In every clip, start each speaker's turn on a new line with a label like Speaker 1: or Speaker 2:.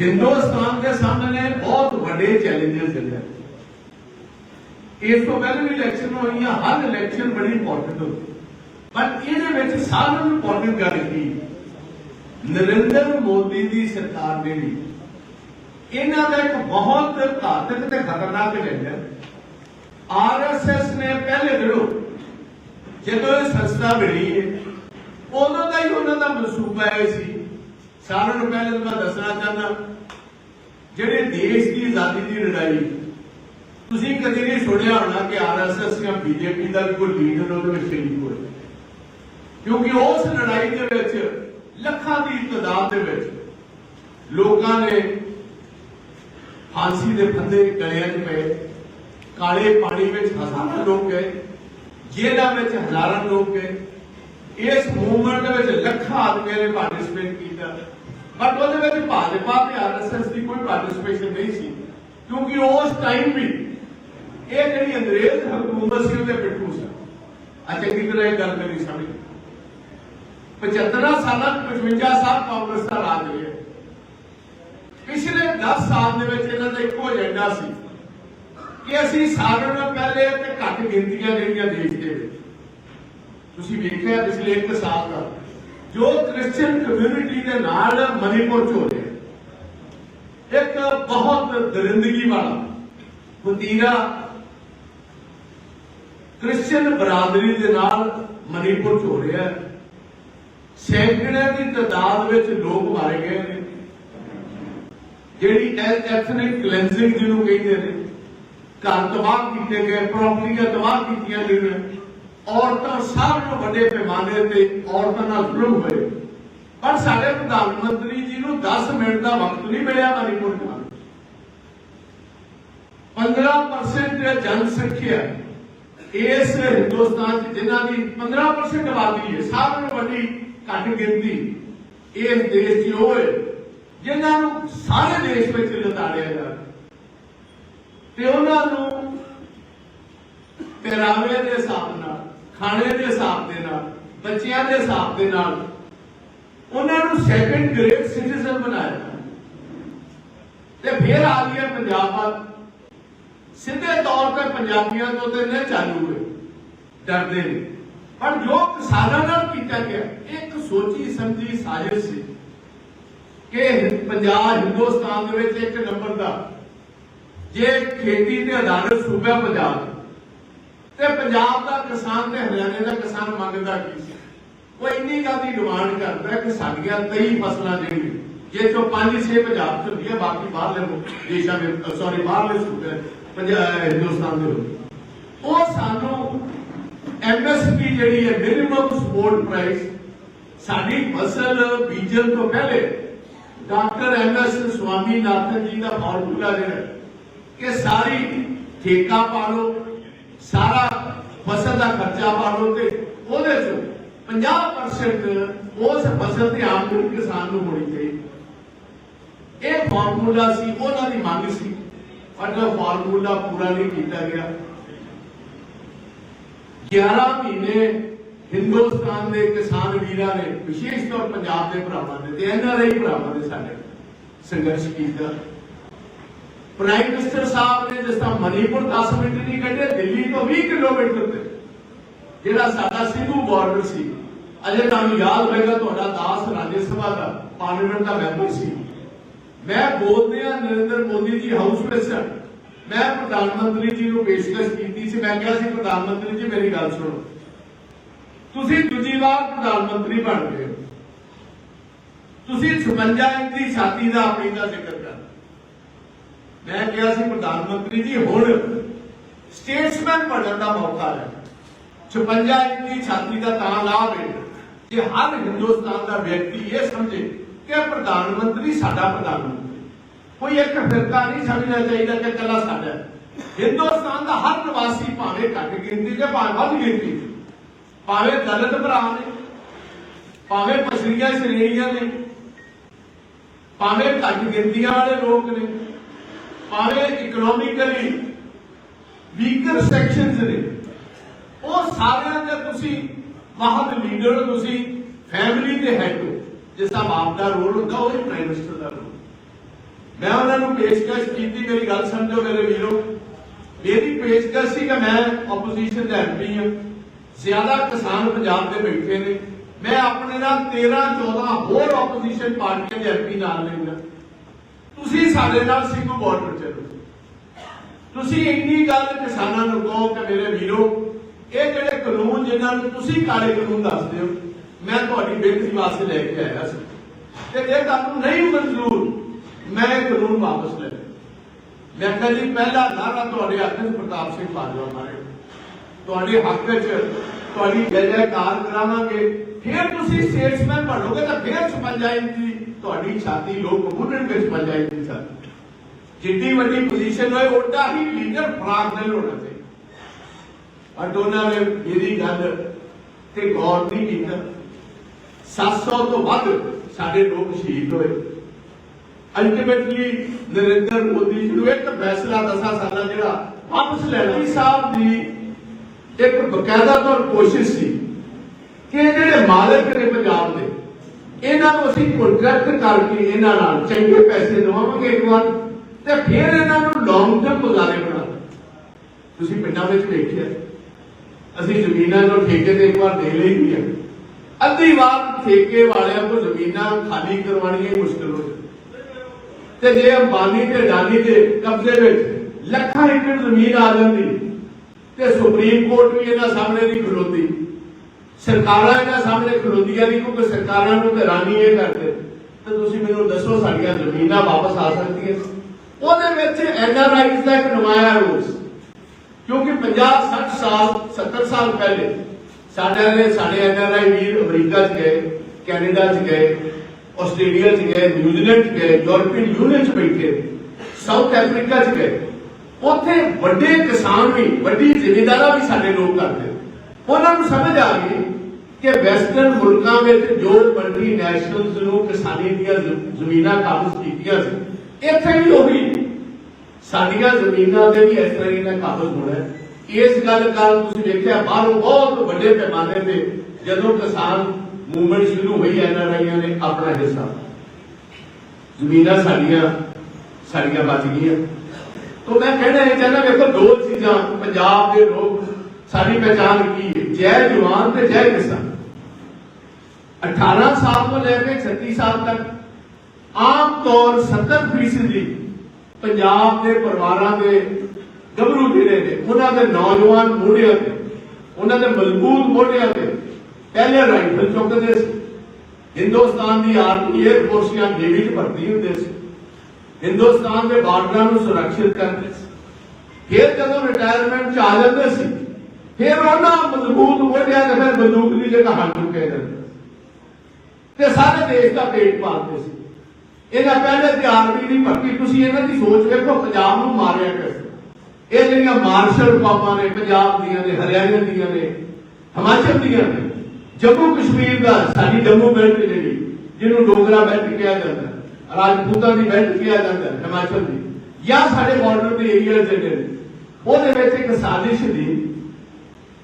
Speaker 1: ਹਿੰਦੁਸਤਾਨ ਦੇ ਸਾਹਮਣੇ ਬਹੁਤ ਵੱਡੇ ਚੈਲੰਜਸ ਨੇ। ਇਸ ਤੋਂ ਪਹਿਲਾਂ ਵੀ ਇਲੈਕਸ਼ਨ ਹੋਈਆਂ, ਹਰ ਇਲੈਕਸ਼ਨ ਬੜੀ ਇੰਪੋਰਟੈਂਟ ਹੁੰਦੀ ਪਰ ਇਹਦੇ ਵਿੱਚ ਸਾਰਿਆਂ ਨੂੰ ਇੰਪੋਰਟੈਂਟ ਗੱਲ ਕੀ? ਨਰਿੰਦਰ ਮੋਦੀ ਦੀ ਸਰਕਾਰ ਨੇ ਵੀ ਇਹਨਾਂ ਦਾ ਇੱਕ ਬਹੁਤ ਘਾਤਕ ਤੇ ਖਤਰਨਾਕ ਏਜੰਡਾ ਆਰਐਸਐਸ ਨੇ ਪਹਿਲੇ ਦਿਨੋਂ ਜਦੋਂ ਇਹ ਸੰਸਥਾ ਬਣੀ ਹੈ ਉਦੋਂ ਦਾ ਹੀ ਉਹਨਾਂ ਦਾ ਮਨਸੂਬਾ ਇਹ ਸੀ ਸਾਰਿਆਂ ਨੂੰ ਪਹਿਲੇ ਤਾਂ ਮੈਂ ਦੱਸਣਾ ਚਾਹੁੰਦਾ, ਜਿਹੜੇ ਦੇਸ਼ ਦੀ ਆਜ਼ਾਦੀ ਦੀ ਲੜਾਈ, ਤੁਸੀਂ ਕਦੇ ਨਹੀਂ ਸੁਣਿਆ ਹੋਣਾ ਕਿ ਆਰਐਸਐਸ ਜਾਂ ਬੀਜੇਪੀ ਦਾ ਵੀ ਕੋਈ ਲੀਡਰ ਉਹਦੇ ਵਿੱਚ ਸ਼ਰੀਕ ਹੋਇਆ। ਕਿਉਂਕਿ ਉਸ ਲੜਾਈ ਦੇ ਵਿੱਚ, ਲੱਖਾਂ ਦੀ ਤਾਦਾਦ ਦੇ ਵਿੱਚ, ਲੋਕਾਂ ਨੇ ਫਾਂਸੀ ਦੇ ਫੰਦੇ ਗਲਿਆਂ 'ਚ ਪਏ, ਕਾਲੇ ਪਾਣੀ ਵਿੱਚ ਹਜ਼ਾਰਾਂ ਲੋਕ ਗਏ, ਜੇਲ੍ਹਾਂ ਵਿੱਚ ਹਜ਼ਾਰਾਂ ਲੋਕ ਗਏ। ਇਸ ਮੂਵਮੈਂਟ ਦੇ ਵਿੱਚ ਲੱਖਾਂ ਆਦਮੀਆਂ ਨੇ ਪਾਰਟਿਸਿਪੇਟ ਕੀਤਾ। ਬਟ ਉਹਦੇ ਵਿੱਚ ਭਾਜਪਾ ਤੇ ਆਰਐਸਐਸ ਦੀ ਕੋਈ ਪਾਰਟਿਸਿਪੇਸ਼ਨ ਨਹੀਂ ਸੀ, ਕਿਉਂਕਿ ਉਸ ਟਾਈਮ ਵੀ ਇਹ ਜਿਹੜੀ ਅੰਗਰੇਜ਼ ਹਕੂਮਤ ਸੀ ਉਹਦੇ ਪਿੱਠੂ ਸੀ ਆ ਚੰਗੀ ਤਰ੍ਹਾਂ ਇਹ ਗੱਲ ਮੇਰੀ ਸਮਝ 75 ਸਾਲਾਂ 'ਚ 55 ਸਾਲ ਕਾਂਗਰਸ ਦਾ ਰਾਜ ਰਿਹਾ। ਪਿਛਲੇ 10 ਸਾਲ ਦੇ ਵਿੱਚ ਇਹਨਾਂ ਦਾ ਇੱਕੋ ਏਜੰਡਾ ਸੀ ਕਿ ਅਸੀਂ ਸਾਰਿਆਂ ਨਾਲੋਂ ਪਹਿਲੇ ਤੇ ਘੱਟ ਗਿਣਤੀਆਂ ਜਿਹੜੀਆਂ ਦੇਸ਼ ਦੇ ਵਿੱਚ। ਤੁਸੀਂ ਵੇਖਿਆ ਪਿਛਲੇ 1 ਸਾਲ ਦਾ। ਜੋ ਕ੍ਰਿਸਚੀਅਨ ਕਮਿਊਨਿਟੀ ਦੇ ਨਾਲ ਮਨੀਪੁਰ ਚ ਹੋ ਰਿਹਾ ਇੱਕ ਬਹੁਤ ਦਰਿੰਦਗੀ ਵਾਲਾ ਵਤੀਰਾ ਕ੍ਰਿਸਚੀਅਨ ਬਰਾਦਰੀ ਦੇ ਨਾਲ ਮਨੀਪੁਰ ਚ ਹੋ। ਰਿਹਾ ਸੈਂਕੜੇ ਦੀ ਤਾਦਾਦ ਵਿੱਚ ਲੋਕ ਮਾਰੇ ਗਏ ਨੇ। ਜਿਹੜੀ ਐਥਨਿਕ ਕਲੈਂਸਿੰਗ ਜਿਹਨੂੰ ਕਹਿੰਦੇ ਨੇ, ਘਰ ਤਬਾਹ ਕੀਤੇ ਗਏ ਪ੍ਰਾਪਰਟੀਆਂ ਤਬਾਹ ਕੀਤੀਆਂ ਗਈਆਂ। ਔਰਤਾਂ ਸਭ ਤੋਂ ਵੱਡੇ ਪੈਮਾਨੇ ਤੇ ਔਰਤਾਂ ਨਾਲ ਜ਼ੁਲਮ ਹੋਏ। ਪਰ ਸਾਡੇ ਪ੍ਰਧਾਨ ਮੰਤਰੀ ਜੀ ਨੂੰ 10 ਮਿੰਟ ਦਾ ਵਕਤ ਨਹੀਂ ਮਿਲਿਆ ਮਨੀਪੁਰ ਦਾ 15% ਜਨਸੰਖਿਆ। ਇਸ ਹਿੰਦੁਸਤਾਨ ਚ ਜਿਨ੍ਹਾਂ ਦੀ 15% ਆਬਾਦੀ ਹੈ, ਸਭ ਤੋਂ ਵੱਡੀ ਘੱਟ ਗਿਣਤੀ ਇਸ ਦੇਸ਼ ਦੀ ਉਹ ਹੈ, ਜਿਨ੍ਹਾਂ ਨੂੰ ਸਾਰੇ ਦੇਸ਼ ਵਿੱਚ ਲਤਾੜਿਆ ਜਾ ਤੇ ਉਹਨਾਂ ਨੂੰ ਪਹਿਰਾਵੇ ਦੇ ਹਿਸਾਬ ਖਾਣੇ ਦੇ ਹਿਸਾਬ ਦੇ ਨਾਲ, ਬੱਚਿਆਂ ਦੇ ਹਿਸਾਬ ਦੇ ਨਾਲ, ਉਹਨਾਂ ਨੂੰ ਸੈਕੰਡ ਗ੍ਰੇਡ ਸਿਟੀਜ਼ਨ ਬਣਾਇਆ। ਤੇ ਫਿਰ ਆ ਗਿਆ ਪੰਜਾਬ। ਵੱਲ ਸਿੱਧੇ ਤੌਰ ਤੇ ਪੰਜਾਬੀਆਂ ਤੋਂ ਤੇ ਨੇ ਚਾਲੂ ਹੋਏ। ਡਰਦੇ ਨੇ। ਪਰ ਜੋ ਕਿਸਾਨਾਂ ਨਾਲ ਕੀਤਾ ਗਿਆ, ਇੱਕ ਸੋਚੀ ਸਮਝੀ ਸਾਜ਼ਿਸ਼ ਸੀ ਕਿ ਪੰਜਾਬ ਹਿੰਦੁਸਤਾਨ ਦੇ ਵਿੱਚ ਇੱਕ ਨੰਬਰ ਦਾ, ਜੇ ਖੇਤੀ ਤੇ ਆਧਾਰਿਤ ਸੂਬਾ ਪੰਜਾਬ ਤੇ ਪੰਜਾਬ ਦਾ ਕਿਸਾਨ ਤੇ ਹਰਿਆਣੇ ਦਾ ਕਿਸਾਨ ਮੰਗਦਾ ਕੀ ਸੀ? ਉਹ ਇੰਨੀ ਗੱਲ ਦੀ ਡਿਮਾਂਡ ਕਰਦਾ ਕਿ ਸਾਡੀਆਂ ਕਈ ਫਸਲਾਂ ਜਿਹੜੀਆਂ ਜੇ ਤੋਂ 5-6 ਪੰਜਾਬ ਚ ਹੁੰਦੀਆਂ, ਬਾਕੀ ਬਾਹਰਲੇ ਦੇਸ਼ਾਂ ਦੇ ਸੌਰੀ ਬਾਹਰਲੇ ਸੂਬੇ, ਪੰਜਾਬ ਹਿੰਦੁਸਤਾਨ ਦੇ ਵਿੱਚ ਉਹ ਸਾਨੂੰ ਐਮਐਸਪੀ ਜਿਹੜੀ ਹੈ ਮਿਨੀਮਮ ਸਪੋਰਟ ਪ੍ਰਾਈਸ ਸਾਡੀ ਫਸਲ ਬੀਜਣ ਤੋਂ ਪਹਿਲੇ ਡਾਕਟਰ ਐਮਐਸ ਸਵਾਮੀਨਾਥਨ ਜੀ ਦਾ ਫਾਰਮੂਲਾ ਜਿਹੜਾ ਕਿ ਸਾਰੀ ਠੇਕਾ ਪਾ ਲਓ ਸਾਰਾ ਫਸਲ ਦਾ ਖਰਚਾ ਪਾ ਲਓ ਤੇ ਉਹਦੇ ਚ 50% ਉਸ ਫਸਲ ਤੇ ਆਮਦਨ ਕਿਸਾਨ ਨੂੰ ਹੋਣੀ ਚਾਹੀਦੀ। ਇਹ ਫਾਰਮੂਲਾ ਸੀ, ਉਹਨਾਂ ਦੀ ਮੰਗ ਸੀ। ਪਰ ਉਹ ਫਾਰਮੂਲਾ ਪੂਰਾ ਨਹੀਂ ਕੀਤਾ ਗਿਆ 11 ਮਹੀਨੇ ਹਿੰਦੁਸਤਾਨ ਦੇ ਕਿਸਾਨ ਵੀਰਾਂ ਨੇ ਵਿਸ਼ੇਸ਼ ਤੌਰ ਪੰਜਾਬ ਦੇ ਭਰਾਵਾਂ ਨੇ ਤੇ ਐਨਆਰਆਈ ਭਰਾਵਾਂ ਨੇ ਸਾਡੇ ਸੰਘਰਸ਼ ਕੀਤਾ। ਪ੍ਰਾਈਮ ਮਿਨਿਸਟਰ ਸਾਹਿਬ ਨੇ ਜਿਸ ਤਰ੍ਹਾਂ ਮਨੀਪੁਰ 10 ਮਿੰਟ ਨਹੀਂ ਕੱਢੇ ਦਿੱਲੀ ਤੋਂ 20 ਕਿਲੋਮੀਟਰ ਤੇ ਜਿਹੜਾ ਸਾਡਾ ਸਿੰਧੂ ਬਾਰਡਰ ਸੀ, ਅਜੇ ਤੁਹਾਨੂੰ ਯਾਦ ਹੋਵੇਗਾ ਤੁਹਾਡਾ ਦਾਸ ਰਾਜ ਸਭਾ ਦਾ ਪਾਰਲੀਮੈਂਟ ਦਾ ਮੈਂਬਰ ਸੀ। ਮੈਂ ਬੋਲਦਿਆਂ ਨਰਿੰਦਰ ਮੋਦੀ ਜੀ ਹਾਊਸ ਵਿੱਚ ਸਨ ਮੈਂ ਪ੍ਰਧਾਨ ਮੰਤਰੀ ਜੀ ਨੂੰ ਪੇਸ਼ਕਸ਼ ਕੀਤੀ ਸੀ, ਮੈਂ ਕਿਹਾ ਸੀ, ਪ੍ਰਧਾਨ ਮੰਤਰੀ ਜੀ, ਮੇਰੀ ਗੱਲ ਸੁਣੋ। ਤੁਸੀਂ ਦੂਜੀ ਵਾਰ ਪ੍ਰਧਾਨ ਮੰਤਰੀ ਬਣ ਗਏ ਤੁਸੀਂ 56 ਇੰਚ ਦੀ ਛਾਤੀ ਦਾ ਆਪਣੀ ਦਾ ਜ਼ਿਕਰ ਕਰ। ਮੈਂ ਕਿਹਾ ਸੀ, ਪ੍ਰਧਾਨ ਮੰਤਰੀ ਜੀ, ਹੁਣ ਸਟੇਟਸਮੈਨ ਬਣਨ ਦਾ ਮੌਕਾ ਹੈ 56 ਇੰਚ ਦੀ ਛਾਤੀ ਦਾ ਤਾਂ ਲਾਭ ਹੈ ਕਿ ਹਰ ਹਿੰਦੁਸਤਾਨ ਦਾ ਵਿਅਕਤੀ ਇਹ ਸਮਝੇ ਕਿ ਪ੍ਰਧਾਨ ਮੰਤਰੀ ਸਾਡਾ ਪ੍ਰਧਾਨ ਮੰਤਰੀ ਕੋਈ ਇੱਕ ਫਿਰਕਾ ਨਹੀਂ ਸਮਝਣਾ ਚਾਹੀਦਾ ਕਿ ਕੱਲਾ ਸਾਡਾ ਹਿੰਦੁਸਤਾਨ ਦਾ ਹਰ ਨਿਵਾਸੀ ਭਾਵੇਂ ਘੱਟ ਗਿਣਤੀ ਦੇ ਭਾਵੇਂ ਵੱਧ ਗਿਣਤੀ ਭਾਵੇਂ ਦਲਿਤ ਭਰਾ ਨੇ ਭਾਵੇਂ ਪਛੜੀਆਂ ਸ਼੍ਰੇਣੀਆਂ ਨੇ ਭਾਵੇਂ ਘੱਟ ਗਿਣਤੀਆਂ ਵਾਲੇ ਲੋਕ ਨੇ ਭਾਵੇਂ ਇਕਨੋਮਿਕਲੀ ਵੀਕਰ ਸੈਕਸ਼ਨਸ ਨੇ ਉਹ ਸਾਰਿਆਂ ਦੇ ਤੁਸੀਂ ਮਹਤ ਲੀਡਰ ਤੁਸੀਂ ਫੈਮਿਲੀ ਦੇ ਹੈਡ ਹੋ। ਜਿਸ ਦਾ ਬਾਪ ਦਾ ਰੋਲ ਹੁੰਦਾ, ਉਹ ਪ੍ਰਾਈਮ ਮਿਨਿਸਟਰ ਦਾ ਰੋਲ ਮੈਂ ਉਹਨਾਂ ਨੂੰ ਪੇਸ਼ਕਸ਼ ਕੀਤੀ, ਮੇਰੀ ਗੱਲ ਸਮਝੋ ਮੇਰੇ ਵੀਰੋ। ਮੇਰੀ ਪੇਸ਼ਕਸ਼ ਸੀ ਕਿ ਮੈਂ ਆਪੋਜੀਸ਼ਨ ਦਾ ਐਮਪੀ ਹਾਂ। ਜ਼ਿਆਦਾ ਕਿਸਾਨ ਪੰਜਾਬ ਦੇ ਬੈਠੇ ਨੇ। ਮੈਂ ਆਪਣੇ ਨਾਲ 13 14 ਹੋਰ ਆਪੋਜੀਸ਼ਨ ਪਾਰਟੀਆਂ ਦੇ ਐਮਪੀ ਨਾਲ ਲੈਂਦਾ ਤੁਸੀਂ ਸਾਡੇ ਨਾਲ ਸਿੰਘੂ ਬਾਰਡਰ ਚੱਲੋ ਤੁਸੀਂ ਇੰਨੀ ਗੱਲ ਕਿਸਾਨਾਂ ਨੂੰ ਕਹੋ ਕਿ ਮੇਰੇ ਵੀਰੋ ਇਹ ਜਿਹੜੇ ਕਾਨੂੰਨ ਜਿਨ੍ਹਾਂ ਨੂੰ ਤੁਸੀਂ ਕਾਲੇ ਕਾਨੂੰਨ ਦੱਸਦੇ ਹੋ, ਮੈਂ ਤੁਹਾਡੀ ਬੇਨਤੀ ਵਾਸਤੇ ਲੈ ਕੇ ਆਇਆ ਸੀ। ਤੇ ਜੇ ਤੁਹਾਨੂੰ ਨਹੀਂ ਮਨਜ਼ੂਰ, ਮੈਂ ਇਹ ਕਾਨੂੰਨ ਵਾਪਸ ਲੈ ਲਿਆ। ਮੈਂ ਕਿਹਾ ਜੀ, ਪਹਿਲਾ ਨਾਰਾ ਤੁਹਾਡੇ ਹੱਥ 'ਚ ਪ੍ਰਤਾਪ ਸਿੰਘ ਬਾਜਵਾ ਮਾਰੇ। ਤੁਹਾਡੇ ਹੱਕ 'ਚ ਤੁਹਾਡੀ ਜੈ ਜੈਕਾਰ ਕਰਾਵਾਂਗੇ। ਫਿਰ ਤੁਸੀਂ ਸੇਲਸਮੈਨ ਬਣੋਗੇ ਤਾਂ ਫਿਰ 56 ਇੰਚ ਤੁਹਾਡੀ ਛਾਤੀ ਲੋਕ ਮੁੰਨਣਗੇ 56 ਇੰਚ ਛਾਤੀ। ਜਿੱਡੀ ਵੱਡੀ ਪੋਜੀਸ਼ਨ ਹੋਏ, ਓਡਾ ਹੀ ਲੀਡਰ ਫਰਾਕ ਦੇ ਹੋਣਾ ਚਾਹੀਦਾ ਔਰ ਦੋਨਾਂ ਨੇ ਇਹਦੀ ਗੱਲ ਤੇ ਗੌਰ ਨਹੀਂ ਕੀਤਾ। 700 ਤੋਂ ਵੱਧ ਸਾਡੇ ਲੋਕ ਸ਼ਹੀਦ ਹੋਏ। ਅਲਟੀਮੇਟਲੀ ਨਰਿੰਦਰ ਮੋਦੀ ਜੀ ਨੂੰ ਇੱਕ ਫੈਸਲਾ ਦਸਾਂ ਸਾਲਾਂ ਜਿਹੜਾ ਵਾਪਸ ਲੈਣਾ। ਜੀ ਸਾਹਿਬ ਦੀ ਇੱਕ ਬਕਾਇਦਾ ਤੌਰ ਕੋਸ਼ਿਸ਼ ਸੀ ਕਿ ਜਿਹੜੇ ਮਾਲਕ ਨੇ ਪੰਜਾਬ ਦੇ, ਇਹਨਾਂ ਨੂੰ ਅਸੀਂ ਕੰਟਰੈਕਟ ਕਰਕੇ ਇਹਨਾਂ ਨਾਲ ਚੰਗੇ ਪੈਸੇ ਦਵਾਵਾਂਗੇ ਇੱਕ ਵਾਰ ਤੇ ਫਿਰ ਇਹਨਾਂ ਨੂੰ ਲੌਂਗ ਟਰਮ ਗੁਜ਼ਾਰੇ ਬਣਾ। ਤੁਸੀਂ ਪਿੰਡਾਂ ਵਿੱਚ ਵੇਖਿਆ। ਅਸੀਂ ਜ਼ਮੀਨਾਂ ਨੂੰ ਠੇਕੇ ਤੇ ਇੱਕ ਵਾਰ ਦੇ ਲਈ ਵੀ ਹੈ ਅੱਧੀ ਵਾਰ ਠੇਕੇ ਵਾਲਿਆਂ ਕੋਲ ਜ਼ਮੀਨਾਂ ਖਾਲੀ ਕਰਵਾਉਣੀਆਂ ਮੁਸ਼ਕਲ ਹੋ ਜਾਂਦੀ। ਤੇ ਜੇ ਅੰਬਾਨੀ ਤੇ ਅਡਾਨੀ ਦੇ ਕਬਜ਼ੇ ਵਿੱਚ ਲੱਖਾਂ ਏਕੜ ਜ਼ਮੀਨ ਆ ਜਾਂਦੀ, ਤੇ ਸੁਪਰੀਮ ਕੋਰਟ ਵੀ ਇਹਨਾਂ ਸਾਹਮਣੇ ਨਹੀਂ ਖਲੋਤੀ ਸਰਕਾਰਾਂ ਇਹਨਾਂ ਸਾਹਮਣੇ ਖਲੋਦੀਆਂ ਨਹੀਂ, ਕਿਉਂਕਿ ਸਰਕਾਰਾਂ ਨੂੰ ਤੇ ਰਾਨੀ ਇਹ ਕਰਦੇ। ਤੇ ਤੁਸੀਂ ਮੈਨੂੰ ਦੱਸੋ ਸਾਡੀਆਂ ਜ਼ਮੀਨਾਂ ਵਾਪਸ ਆ ਸਕਦੀਆਂ। ਉਹਦੇ ਵਿੱਚ ਐਨਆਰਆਈਜ਼ ਦਾ ਇੱਕ ਨਵਾਇਆ ਰੂਲਸ ਕਿਉਂਕਿ 50 60 ਸਾਲ 70 ਸਾਲ ਪਹਿਲੇ ਸਾਡੇ ਨੇ ਸਾਡੇ ਐਨਆਰਆਈ ਵੀਰ ਅਮਰੀਕਾ 'ਚ ਗਏ, ਕੈਨੇਡਾ 'ਚ ਗਏ, ਆਸਟ੍ਰੇਲੀਆ 'ਚ ਗਏ, ਨਿਊਜ਼ੀਲੈਂਡ 'ਚ ਗਏ, ਯੂਰਪੀਅਨ ਯੂਨੀਅਨ 'ਚ ਬੈਠੇ, ਸਾਊਥ ਅਫਰੀਕਾ 'ਚ ਗਏ। ਉੱਥੇ ਵੱਡੇ ਕਿਸਾਨ ਵੀ, ਵੱਡੀ ਜ਼ਿਮੀਂਦਾਰਾਂ ਵੀ ਸਾਡੇ ਲੋਕ ਕਰਦੇ। ਉਹਨਾਂ ਨੂੰ ਸਮਝ ਆ ਗਈ ਕਿ ਵੈਸਟਰਨ ਮੁਲਕਾਂ ਵਿੱਚ ਜੋ ਮਲਟੀ ਨੈਸ਼ਨਲਸ ਨੂੰ ਕਿਸਾਨੀ ਦੀਆਂ ਜ਼ਮੀਨਾਂ ਕਾਬਜ਼ ਕੀਤੀਆਂ ਸੀ, ਇੱਥੇ ਵੀ ਉਹੀ ਸਾਡੀਆਂ ਜ਼ਮੀਨਾਂ ਤੇ ਵੀ ਇਸ ਤਰ੍ਹਾਂ ਹੀ ਨਾ ਹੋਣਾ ਇਸ ਗੱਲ ਕਾਰਨ ਤੁਸੀਂ ਦੇਖਿਆ, ਬਾਹਰੋਂ ਬਹੁਤ ਵੱਡੇ ਪੈਮਾਨੇ ਤੇ ਜਦੋਂ ਕਿਸਾਨ ਮੂਵਮੈਂਟ ਸ਼ੁਰੂ ਹੋਈ ਐਨਆਰਆਈਆਂ ਨੇ ਆਪਣਾ ਹਿੱਸਾ। ਜ਼ਮੀਨਾਂ ਸਾਡੀਆਂ ਸਾਡੀਆਂ ਬਚ ਗਈਆਂ। ਤੋਂ ਮੈਂ ਕਹਿਣਾ ਇਹ ਚਾਹੁੰਦਾ, ਵੇਖੋ, ਦੋ ਚੀਜ਼ਾਂ, ਪੰਜਾਬ ਦੇ ਲੋਕ, ਸਾਡੀ ਪਛਾਣ ਕੀ ਹੈ? ਜੈ ਜਵਾਨ ਤੇ ਜੈ ਕਿਸਾਨ। 18 ਸਾਲ ਤੋਂ ਲੈ ਕੇ 36 ਸਾਲ ਤੱਕ ਆਮ ਤੌਰ 70% ਦੀ ਪੰਜਾਬ ਦੇ ਪਰਿਵਾਰਾਂ ਦੇ ਗੱਭਰੂ ਜਿਹੜੇ ਨੇ, ਉਹਨਾਂ ਦੇ ਨੌਜਵਾਨ ਮੋਢਿਆਂ ਤੇ ਉਹਨਾਂ ਦੇ ਮਜ਼ਬੂਤ ਮੋਢਿਆਂ ਤੇ ਪਹਿਲੇ ਰਾਈਫਲ ਚੁੱਕਦੇ ਸੀ। ਹਿੰਦੁਸਤਾਨ ਦੀ ਆਰਮੀ 에ਅਰ ਫੋਰਸ ਜਾਂ ਨੇਵੀ 'ਚ ਭਰਤੀ ਹੁੰਦੇ ਸੀ। ਹਿੰਦੁਸਤਾਨ ਦੇ ਬਾਰਡਰਾਂ ਨੂੰ ਸੁਰੱਖਿਅਤ ਕਰਦੇ ਸੀ। ਫਿਰ ਜਦੋਂ ਰਿਟਾਇਰਮੈਂਟ 'ਚ ਆ ਜਾਂਦੇ ਸੀ, ਫਿਰ ਉਹਨਾਂ ਮਜ਼ਬੂਤ ਮੋਢਿਆਂ ਤੇ ਫਿਰ ਬੰਦੂਕ ਦੀ ਜਗ੍ਹਾ ਹੱਥ ਚੁੱਕੇ ਜਾਂਦੇ ਸੀ। ਤੇ ਸਾਰੇ ਦੇਸ਼ ਦਾ ਪੇਟ ਪਾਲਦੇ ਸੀ। ਇਹਨਾਂ ਪਹਿਲੇ ਤੇ ਆਰਮੀ ਦੀ ਭਰਤੀ, ਤੁਸੀਂ ਇਹਨਾਂ ਦੀ ਸੋਚ ਵੇਖੋ, ਪੰਜਾਬ ਨੂੰ ਮਾਰਿਆ ਕਿਸ ਇਹ ਜਿਹੜੀਆਂ ਮਾਰਸ਼ਲ ਪਾਪਾਂ ਨੇ, ਪੰਜਾਬ ਦੀਆਂ ਨੇ ਹਰਿਆਣਾ ਦੀਆਂ ਨੇ, ਹਿਮਾਚਲ ਦੀਆਂ ਨੇ, ਜੰਮੂ ਕਸ਼ਮੀਰ ਦਾ ਸਾਡੀ ਜੰਮੂ ਬੈਲਟ ਜਿਹੜੀ, ਜਿਹਨੂੰ ਡੋਗਰਾ ਬੈਲਟ ਕਿਹਾ ਜਾਂਦਾ, ਰਾਜਪੂਤਾਂ ਦੀ ਬੈਲਟ ਕਿਹਾ ਜਾਂਦਾ, ਹਿਮਾਚਲ ਦੀ, ਜਾਂ ਸਾਡੇ ਬਾਰਡਰ ਦੇ ਏਰੀਆ ਜਿਹੜੇ ਨੇ, ਉਹਦੇ ਵਿੱਚ ਇੱਕ ਸਾਜ਼ਿਸ਼ ਦੀ,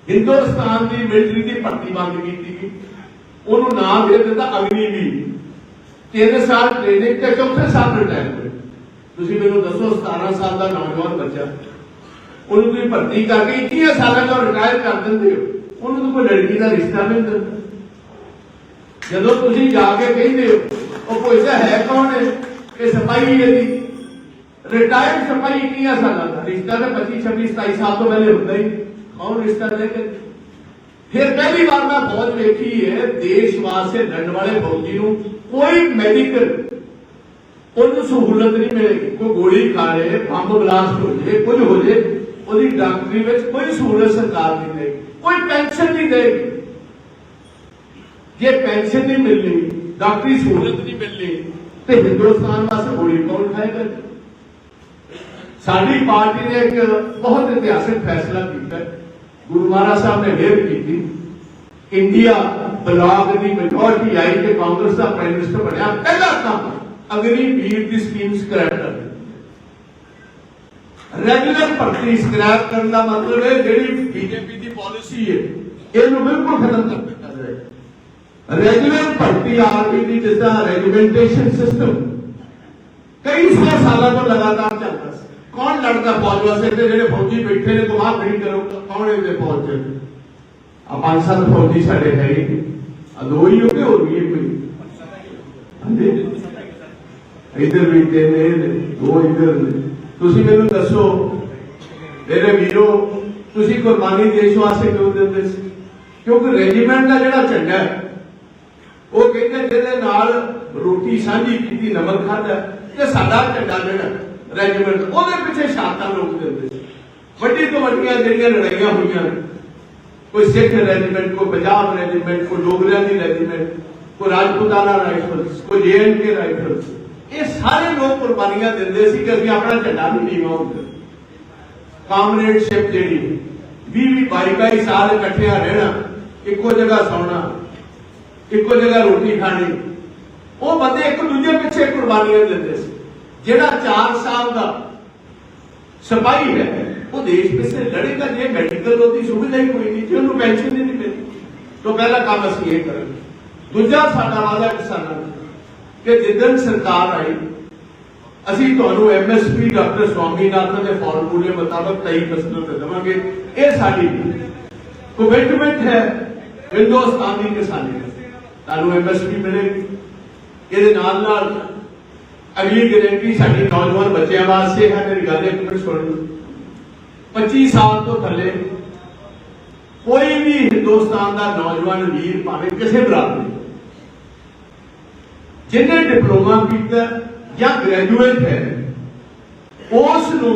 Speaker 1: ਹਿੰਦੁਸਤਾਨ ਦੀ ਮਿਲਟਰੀ ਦੀ ਭਰਤੀ ਬੰਦ ਕੀਤੀ ਗਈ। ਉਹਨੂੰ ਨਾਮ ਦੇ ਦਿੱਤਾ ਅਗਨੀਵੀਰ ਤਿੰਨ ਸਾਲ ਟ੍ਰੇਨਿੰਗ ਤੇ ਚੌਥੇ ਸਾਲ ਰਿਟਾਇਰ ਹੋਏ ਤੁਸੀਂ ਮੈਨੂੰ ਦੱਸੋ 17 ਸਾਲ ਦਾ ਨੌਜਵਾਨ ਬੱਚਾ, ਉਹਨੂੰ ਤੁਸੀਂ ਭਰਤੀ ਕਰਕੇ 21 ਸਾਲਾਂ ਦਾ ਰਿਟਾਇਰ ਕਰ ਦਿੰਦੇ ਹੋ? ਉਹਨੂੰ ਤਾਂ ਕੋਈ ਲੜਕੀ ਦਾ ਰਿਸ਼ਤਾ ਨਹੀਂ ਦਿੰਦਾ। ਜਦੋਂ ਤੁਸੀਂ ਜਾ ਕੇ ਕਹਿੰਦੇ ਹੋ, ਉਹ ਪੁੱਛਦਾ ਹੈ ਕੌਣ ਹੈ? ਇਹ ਸਿਪਾਹੀ ਹੈ ਜੀ। ਰਿਟਾਇਰਡ ਸਿਪਾਹੀ 21 ਸਾਲਾਂ ਦਾ। ਰਿਸ਼ਤਾ ਤਾਂ 25 26 27 ਸਾਲ ਤੋਂ ਪਹਿਲੇ ਹੁੰਦਾ ਹੀ। ਕੌਣ ਰਿਸ਼ਤਾ ਲੈ ਕੇ? ਫਿਰ ਪਹਿਲੀ ਵਾਰ ਮੈਂ ਫੌਜ ਵੇਖੀ ਹੈ, ਦੇਸ਼ ਵਾਸਤੇ ਲੜਨ ਵਾਲੇ ਫੌਜੀ ਨੂੰ ਕੋਈ ਮੈਡੀਕਲ ਉਹਨੂੰ ਸਹੂਲਤ ਨਹੀਂ ਮਿਲੇਗੀ ਕੋਈ ਗੋਲੀ ਖਾ ਲੇ ਬੰਬ ਬਲਾਸਟ ਹੋ ਜੇ ਕੁਝ ਹੋ ਜੇ ਉਹਦੀ ਡਾਕਟਰੀ ਵਿੱਚ ਕੋਈ ਸਹੂਲਤ ਸਰਕਾਰ ਨਹੀਂ ਦੇਗੀ ਕੋਈ ਪੈਨਸ਼ਨ ਨਹੀਂ ਦੇਗੀ ਜੇ ਪੈਨਸ਼ਨ ਨਹੀਂ ਮਿਲਣੀ ਡਾਕਟਰੀ ਸਹੂਲਤ ਨਹੀਂ ਮਿਲਣੀ ਤੇ ਹਿੰਦੁਸਤਾਨ ਵਾਸਤੇ ਗੋਲੀ ਕੌਣ ਖਾਏਗਾ ਸਾਡੀ ਪਾਰਟੀ ਨੇ ਇੱਕ ਬਹੁਤ ਇਤਿਹਾਸਕ ਫੈਸਲਾ ਕੀਤਾ ਹੈ। ਗੁਰੂ ਮਹਾਰਾਜ ਸਾਹਿਬ ਨੇ ਮਿਹਰ ਕੀਤੀ ਇੰਡੀਆ ਬਲਾਕ ਦੀ ਮੈਜੋਰਟੀ ਆਈ ਤੇ ਕਾਂਗਰਸ ਦਾ ਪ੍ਰਾਈਮ ਮਿਨਿਸਟਰ ਬਣਿਆ, ਪਹਿਲਾ ਕੰਮ ਅਗਨੀ ਵੀਰ ਦੀ ਸਕੀਮ ਸਕ੍ਰੈਪ ਕਰ ਦਿੱਤੀ। ਰੈਗੂਲਰ ਭਰਤੀ ਸਕ੍ਰੈਪ ਕਰਨ ਦਾ ਮਤਲਬ ਹੈ ਜਿਹੜੀ ਬੀਜੇਪੀ ਦੀ ਪਾਲਿਸੀ ਹੈ, ਇਹਨੂੰ ਬਿਲਕੁਲ ਖਤਮ ਕਰ ਦਿੱਤਾ ਜਾਏ। ਰੈਗੂਲਰ ਭਰਤੀ ਆਰਮੀ ਦੀ ਜਿਸ ਦਾ ਸਿਸਟਮ ਕਈ ਸਾਲਾਂ ਤੋਂ ਲਗਾਤਾਰ ਚੱਲਦਾ ਸੀ। ਕੌਣ ਲੜਦਾ ਫੌਜ ਵਾਸਤੇ? ਤੇ ਜਿਹੜੇ ਫੌਜੀ ਬੈਠੇ ਨੇ ਗੁਮਾਹ ਖੜੀ ਕਰੋ, ਕੌਣ ਇਹਦੇ ਫੌਜ ਚ? ਆ ਪੰਜ ਸੱਤ ਫੌਜੀ ਸਾਡੇ ਹੈਗੇ ਆ ਦੋ ਹੀ ਹੋ ਗਏ ਹੋਰ ਵੀ ਹੈ ਹਾਂਜੀ ਇਧਰ ਵੀ ਤੇ ਨੇ ਦੋ ਇਧਰ ਨੇ ਤੁਸੀਂ ਮੈਨੂੰ ਦੱਸੋ ਮੇਰੇ ਵੀਰੋ ਤੁਸੀਂ ਕੁਰਬਾਨੀ ਦੇਸ਼ ਵਾਸਤੇ ਕਿਉਂ ਦਿੰਦੇ ਸੀ ਕਿਉਂਕਿ ਰੈਜੀਮੈਂਟ ਦਾ ਜਿਹੜਾ ਝੰਡਾ ਉਹ ਕਹਿੰਦੇ ਜਿਹਦੇ ਨਾਲ ਰੋਟੀ ਸਾਂਝੀ ਕੀਤੀ ਨਮਕ ਖਾਦਾ ਤੇ ਸਾਡਾ ਝੰਡਾ ਜਿਹੜਾ ਰੈਜੀਮੈਂਟ ਉਹਦੇ ਪਿੱਛੇ ਸ਼ਹਾਦਤਾਂ ਲੋਕ ਦਿੰਦੇ ਸੀ ਵੱਡੀ ਤੋਂ ਵੱਡੀਆਂ ਜਿਹੜੀਆਂ ਲੜਾਈਆਂ ਹੋਈਆਂ ਨੇ ਕੋਈ ਸਿੱਖ ਰੈਜੀਮੈਂਟ, ਕੋਈ ਪੰਜਾਬ ਰੈਜੀਮੈਂਟ, ਕੋਈ ਡੋਗਰਿਆਂ ਦੀ ਰੈਜੀਮੈਂਟ, ਕੋਈ ਰਾਜਪੂਤਾਨਾ ਰਾਈਫਲਸ, ਕੋਈ ਜੇਐਨਕੇ ਰਾਈਫਲਸ। ਇਹ ਸਾਰੇ ਲੋਕ ਕੁਰਬਾਨੀਆਂ ਦਿੰਦੇ ਸੀ ਕਿ ਅਸੀਂ ਆਪਣਾ ਝੰਡਾ ਨਹੀਂ ਨੀਵਾਂ ਹੁੰਦਾ ਕਾਮਰੇਡਸ਼ਿਪ ਜਿਹੜੀ 20 20 22 22 ਸਾਲ ਇਕੱਠਿਆਂ ਰਹਿਣਾ, ਇੱਕੋ ਜਗ੍ਹਾ ਸੌਣਾ, ਇੱਕੋ ਜਗ੍ਹਾ ਰੋਟੀ ਖਾਣੀ, ਉਹ ਬੰਦੇ ਇੱਕ ਦੂਜੇ ਪਿੱਛੇ ਕੁਰਬਾਨੀਆਂ ਦਿੰਦੇ ਸੀ। ਜਿਹੜਾ 4 ਸਾਲ ਦਾ ਸਿਪਾਹੀ ਹੈ ਉਹ ਦੇਸ਼ ਪਿੱਛੇ ਲੜੇਗਾ ਜੇ ਮੈਡੀਕਲ ਉਹਦੀ ਸੁਵਿਧਾ ਹੀ ਕੋਈ ਨਹੀਂ ਜੇ ਉਹਨੂੰ ਪੈਨਸ਼ਨ ਹੀ ਨਹੀਂ ਮਿਲਦੀ ਤਾਂ ਪਹਿਲਾ ਕੰਮ ਅਸੀਂ ਇਹ ਕਰਾਂਗੇ ਦੂਜਾ ਸਾਡਾ ਵਾਅਦਾ ਕਿਸਾਨਾਂ ਨਾਲ ਕਿ ਜਿੱਦਣ ਸਰਕਾਰ ਆਈ ਅਸੀਂ ਤੁਹਾਨੂੰ ਐਮਐਸਪੀ ਡਾਕਟਰ ਸਵਾਮੀਨਾਥਨ ਦੇ ਫਾਰਮੂਲੇ ਮੁਤਾਬਕ 23% ਤੇ ਦੇਵਾਂਗੇ ਇਹ ਸਾਡੀ ਕਮਿਟਮੈਂਟ ਹੈ ਹਿੰਦੁਸਤਾਨ ਦੀ ਕਿਸਾਨੀ ਦੀ। ਤੁਹਾਨੂੰ ਐਮਐਸਪੀ ਮਿਲੇਗੀ ਇਹਦੇ ਨਾਲ ਨਾਲ ਅਗਲੀ ਗਾਰੰਟੀ ਸਾਡੀ ਨੌਜਵਾਨ ਬੱਚਿਆਂ ਵਾਸਤੇ ਹੈ ਮੇਰੀ ਗੱਲ ਇੱਕ ਮਿੰਟ ਸੁਣ ਲਓ 25 ਸਾਲ ਤੋਂ ਥੱਲੇ ਕੋਈ ਵੀ ਹਿੰਦੁਸਤਾਨ ਦਾ ਨੌਜਵਾਨ ਵੀਰ ਭਾਵੇਂ ਕਿਸੇ ਬਰਾਦਰੀ ਜਿਹਨੇ ਡਿਪਲੋਮਾ ਕੀਤਾ ਜਾਂ ਗ੍ਰੈਜੂਏਟ ਹੈ ਉਸ ਨੂੰ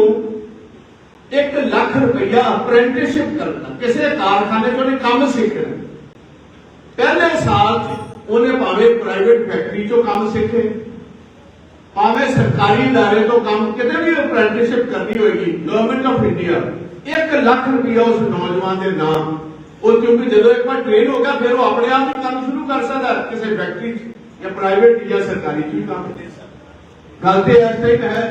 Speaker 1: 1 ਲੱਖ ਰੁਪਇਆ ਅਪ੍ਰੈਂਟਿਸਸ਼ਿਪ ਕਰਨਾ ਕਿਸੇ ਕਾਰਖਾਨੇ 'ਚ ਉਹਨੇ ਕੰਮ ਸਿੱਖਣਾ ਪਹਿਲੇ ਸਾਲ 'ਚ ਉਹਨੇ ਭਾਵੇਂ ਪ੍ਰਾਈਵੇਟ ਫੈਕਟਰੀ 'ਚੋਂ ਕੰਮ ਸਿੱਖੇ ਭਾਵੇਂ ਸਰਕਾਰੀ ادارے ਤੋਂ ਕੰਮ ਕਿਤੇ ਵੀ ਅਪ੍ਰੈਂਟਿਸਸ਼ਿਪ ਕਰਨੀ ਹੋਏਗੀ ਗਵਰਨਮੈਂਟ ਆਫ ਇੰਡੀਆ 1 ਲੱਖ ਰੁਪਇਆ ਉਸ ਨੌਜਵਾਨ ਦੇ ਨਾਮ ਉਹ ਕਿਉਂਕਿ ਜਦੋਂ ਇੱਕ ਵਾਰ ਟ੍ਰੇਨ ਹੋ ਗਿਆ ਫਿਰ ਉਹ ਆਪਣੇ ਆਪ ਹੀ ਕੰਮ ਸ਼ੁਰੂ ਕਰ ਸਕਦਾ ਕਿਸੇ ਫੈਕਟਰੀ 'ਚ ਜਾਂ ਪ੍ਰਾਈਵੇਟ ਜਾਂ ਸਰਕਾਰੀ 'ਚ ਵੀ ਕੰਮ ਦੇ ਸਕਦਾ ਗੱਲ ਤੇ ਇਸ ਤੱਕ ਹੈ